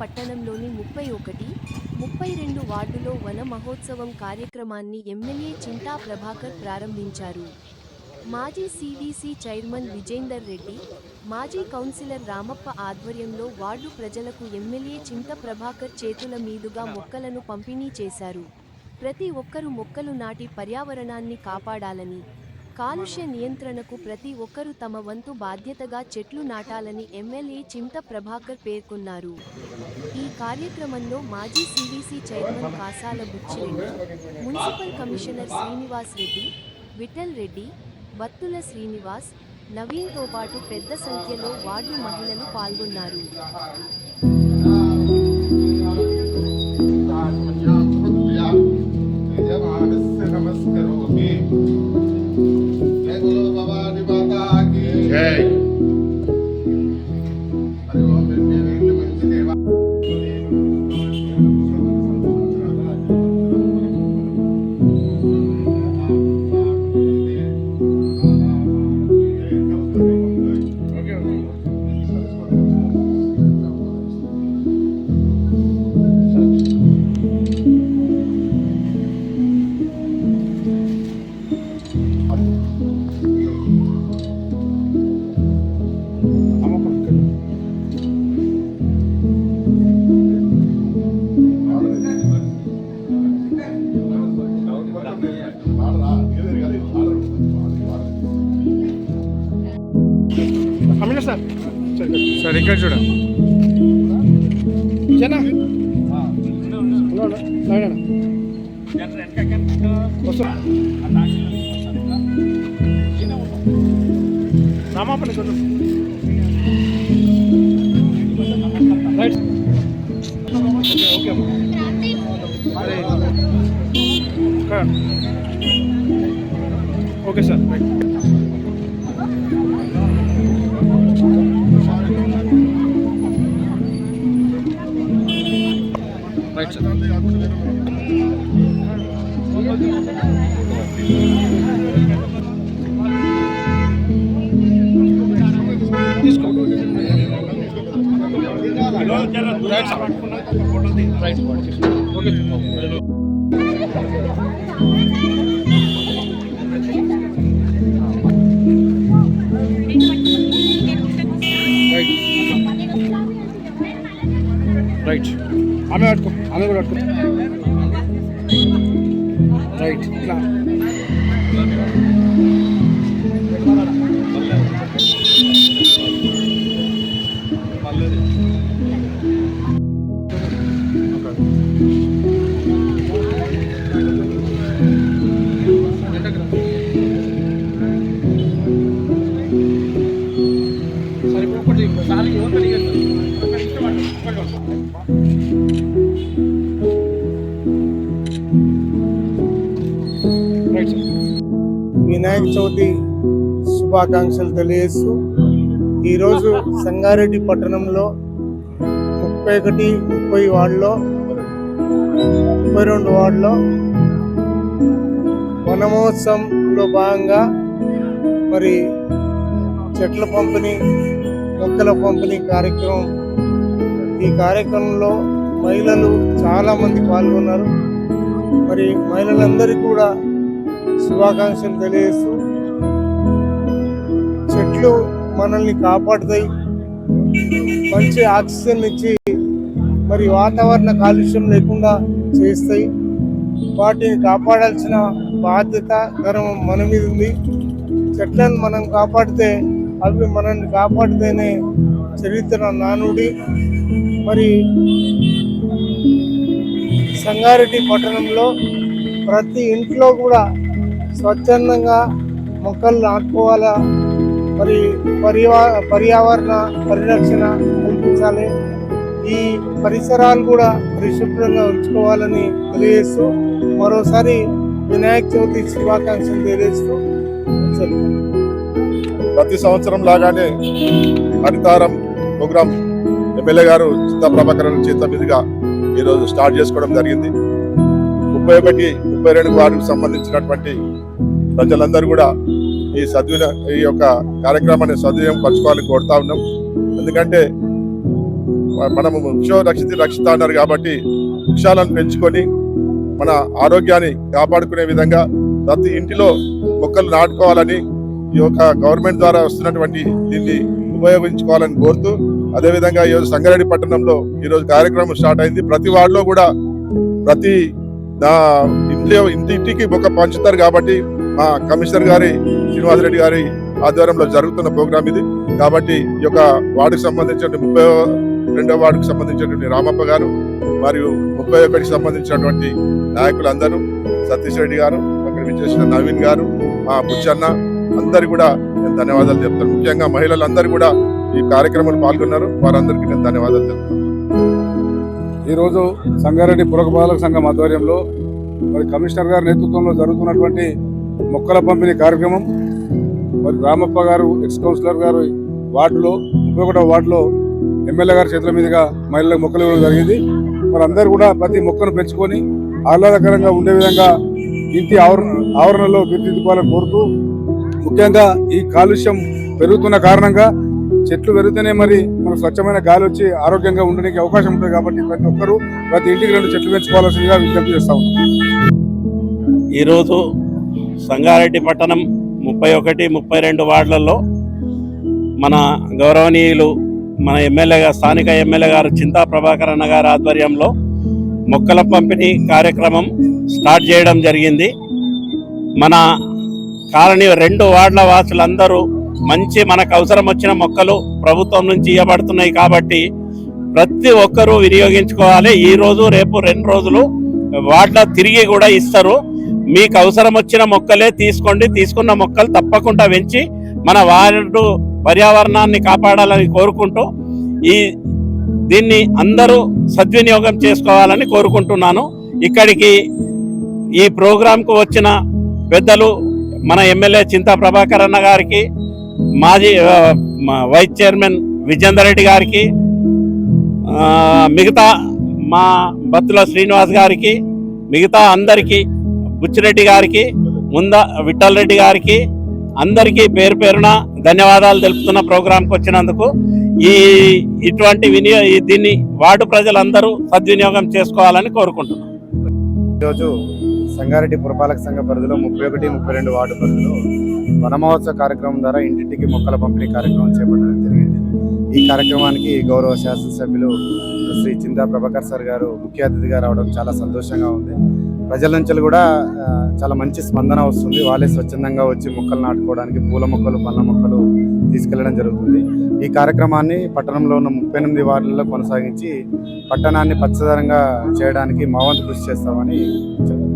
పట్టణంలోని ముప్పై ఒకటి ముప్పై రెండు వార్డులో వన మహోత్సవం కార్యక్రమాన్ని ఎమ్మెల్యే చింతా ప్రభాకర్ ప్రారంభించారు. మాజీ సిడిసి చైర్మన్ విజేందర్ రెడ్డి మాజీ కౌన్సిలర్ రామప్ప ఆధ్వర్యంలో వార్డు ప్రజలకు ఎమ్మెల్యే చింత ప్రభాకర్ చేతుల మీదుగా మొక్కలను పంపిణీ చేశారు. ప్రతి ఒక్కరూ మొక్కలు నాటి పర్యావరణాన్ని కాపాడాలని కాలుష్య నియంత్రణకు ప్రతి ఒక్కరూ తమ వంతు బాధ్యతగా చెట్లు నాటాలని ఎమ్మెల్యే చింత ప్రభాకర్ పేర్కొన్నారు. ఈ కార్యక్రమంలో మాజీ CDC chairman Kasala Buchireddy municipal commissioner Srinivas Reddy Vittal Reddy Battula Srinivas నవీన్తో పాటు పెద్ద సంఖ్యలో వార్డు మహిళలు పాల్గొన్నారు. నమస్కరోమి. సార్ సార్ ఇక్కడ చూడ జనా రామాపల్లి కొంచెం రైట్ ఓకే ఓకే అరే ఇక్కడ. Okay sir right right sir తీసుకో రైట్ సార్ రైట్ ఓకే ఆమె పట్టుకో ఆమె కూడా పట్టుకో. రైట్ ఇట్లా. సరే ఇప్పుడు ఒకటి సార్ ఎవరు రైట్ సార్ వినాయక చవితి శుభాకాంక్షలు తెలియజేస్తూ ఈరోజు సంగారెడ్డి పట్టణంలో ముప్పై ఒకటి ముప్పై వార్డులో ముప్పై రెండు వార్డులో వనమహోత్సవంలో భాగంగా మరి చెట్ల పంపిణీ మొక్కల పంపిణీ కార్యక్రమం ఈ కార్యక్రమంలో మహిళలు చాలామంది పాల్గొన్నారు. మరి మహిళలందరికీ కూడా శుభాకాంక్షలు తెలియజేస్తూ చెట్లు మనల్ని కాపాడుతాయి. మంచి ఆక్సిజన్ ఇచ్చి మరి వాతావరణ కాలుష్యం లేకుండా చేస్తాయి. వాటిని కాపాడాల్సిన బాధ్యత ధర్మం మన మీద ఉంది. చెట్లను మనం కాపాడితే అవి మనల్ని కాపాడితేనే చరిత్ర నానుడి. మరి సంగారెడ్డి పట్టణంలో ప్రతి ఇంట్లో కూడా స్వచ్ఛందంగా మొక్కలు నాటుకోవాలా? మరి పర్యావ పర్యావరణ పరిరక్షణ కల్పించాలి. ఈ పరిసరాలు కూడా పరిశుభ్రంగా ఉంచుకోవాలని తెలియజేస్తూ మరోసారి వినాయక చవితి శుభాకాంక్షలు తెలియజేస్తూ ప్రతి సంవత్సరం లాగానే హరితారం ప్రోగ్రాం ఎమ్మెల్యే గారు చింతా ప్రభాకరణ చేత మీదుగా ఈరోజు స్టార్ట్ చేసుకోవడం జరిగింది. ముప్పై ఒకటి ముప్పై రెండు వారికి సంబంధించినటువంటి ప్రజలందరూ కూడా ఈ సద్విన ఈ యొక్క కార్యక్రమాన్ని సద్వినియోగం పరచుకోవాలని కోరుతా ఉన్నాం. ఎందుకంటే మనము వృక్షో రక్షిత రక్షిత అన్నారు కాబట్టి వృక్షాలను పెంచుకొని మన ఆరోగ్యాన్ని కాపాడుకునే విధంగా ప్రతి ఇంటిలో మొక్కలు నాటుకోవాలని ఈ యొక్క గవర్నమెంట్ ద్వారా వస్తున్నటువంటి దీన్ని ఉపయోగించుకోవాలని కోరుతూ అదేవిధంగా ఈరోజు సంగారెడ్డి పట్టణంలో ఈరోజు కార్యక్రమం స్టార్ట్ అయింది. ప్రతి వార్డులో కూడా ప్రతి నా ఇంట్లో ఇంటింటికి ఒక పంచుతారు కాబట్టి మా కమిషనర్ గారి శ్రీనివాసరెడ్డి గారి ఆధ్వర్యంలో జరుగుతున్న ప్రోగ్రామ్ ఇది. కాబట్టి ఈ యొక్క వార్డుకు సంబంధించిన ముప్పై రెండో వార్డుకు సంబంధించినటువంటి రామప్ప గారు మరియు ముప్పై ఒకటికి సంబంధించినటువంటి నాయకులందరూ సతీష్ రెడ్డి గారు అక్కడ విచ్చేసిన నవీన్ గారు మా బుచ్చన్న అందరు కూడా నేను ధన్యవాదాలు చెప్తాను. ముఖ్యంగా మహిళలందరూ కూడా ఈ కార్యక్రమంలో పాల్గొన్నారు. వారందరికీ నేను ధన్యవాదాలు చెప్తాను ఈరోజు సంగారెడ్డి పురపాలక సంఘం ఆధ్వర్యంలో మరి కమిషనర్ గారి నేతృత్వంలో జరుగుతున్నటువంటి మొక్కల పంపిణీ కార్యక్రమం మరి రామప్ప గారు ఎక్స్ కౌన్సిలర్ గారు వార్డులో ముప్పై ఒకటో వార్డులో ఎమ్మెల్యే గారి చేతుల మీదుగా మహిళలకు మొక్కలు ఇవ్వడం జరిగింది. మరి అందరూ కూడా ప్రతి మొక్కను పెంచుకొని ఆహ్లాదకరంగా ఉండే విధంగా ఇంటి ఆవరణ ఆవరణలో తీర్చిదిద్దుకోవాలని కోరుతూ ముఖ్యంగా ఈ కాలుష్యం పెరుగుతున్న కారణంగా చెట్లు పెరిగితేనే మరి మనకు స్వచ్ఛమైన గాలి వచ్చి ఆరోగ్యంగా ఉండడానికి అవకాశం ఉంటుంది కాబట్టి ప్రతి ఒక్కరూ ప్రతి ఇంటికి రెండు చెట్లు పెంచుకోవాల్సిందిగా విజ్ఞప్తి చేస్తా ఉన్నాం. ఈరోజు సంగారెడ్డి పట్టణం ముప్పై ఒకటి ముప్పై రెండు వార్డులలో మన గౌరవనీయులు మన ఎమ్మెల్యే స్థానిక ఎమ్మెల్యే గారు చింతా ప్రభాకర్ అన్న గారి ఆధ్వర్యంలో మొక్కల పంపిణీ కార్యక్రమం స్టార్ట్ చేయడం జరిగింది. మన కాలనీ రెండు వార్డుల వాసులందరూ మంచి మనకు అవసరం వచ్చిన మొక్కలు ప్రభుత్వం నుంచి ఇవ్వబడుతున్నాయి కాబట్టి ప్రతి ఒక్కరూ వినియోగించుకోవాలి. ఈ రోజు రేపు రెండు రోజులు వాటిలో తిరిగి కూడా ఇస్తారు. మీకు అవసరం వచ్చిన మొక్కలే తీసుకోండి. తీసుకున్న మొక్కలు తప్పకుండా పెంచి మన వారు పర్యావరణాన్ని కాపాడాలని కోరుకుంటూ ఈ దీన్ని అందరూ సద్వినియోగం చేసుకోవాలని కోరుకుంటున్నాను. ఇక్కడికి ఈ ప్రోగ్రాంకు వచ్చిన పెద్దలు మన ఎమ్మెల్యే చింతా ప్రభాకర్ అన్న గారికి మాజీ మా వైస్ చైర్మన్ విజేందర్ రెడ్డి గారికి మిగతా మా బత్తుల శ్రీనివాస్ గారికి మిగతా అందరికీ బుచ్చిరెడ్డి గారికి ముంద విఠల్ రెడ్డి గారికి అందరికీ పేరు పేరున ధన్యవాదాలు తెలుపుతున్న ప్రోగ్రాంకి వచ్చినందుకు ఈ ఇటువంటి వినియో దీన్ని వార్డు ప్రజలందరూ సద్వినియోగం చేసుకోవాలని కోరుకుంటున్నాను ఈరోజు సంగారెడ్డి పురపాలక సంఘ పరిధిలో ముప్పై ఒకటి ముప్పై రెండు వార్డు పరిధిలో వనమహోత్సవ కార్యక్రమం ద్వారా ఇంటింటికి మొక్కల పంపిణీ కార్యక్రమం చేపట్టడం జరిగింది. ఈ కార్యక్రమానికి గౌరవ శాసనసభ్యులు శ్రీ చింతా ప్రభాకర్ సార్ గారు ముఖ్య అతిథిగా రావడం చాలా సంతోషంగా ఉంది. ప్రజల నుంచి కూడా చాలా మంచి స్పందన వస్తుంది. వాళ్ళే స్వచ్ఛందంగా వచ్చి మొక్కలు నాటుకోవడానికి పూల మొక్కలు పండ్ల మొక్కలు తీసుకెళ్ళడం జరుగుతుంది. ఈ కార్యక్రమాన్ని పట్టణంలో ఉన్న ముప్పై ఎనిమిది వార్డులలో కొనసాగించి పట్టణాన్ని పచ్చదనంగా చేయడానికి మా వంతు కృషి చేస్తామని చెప్తాను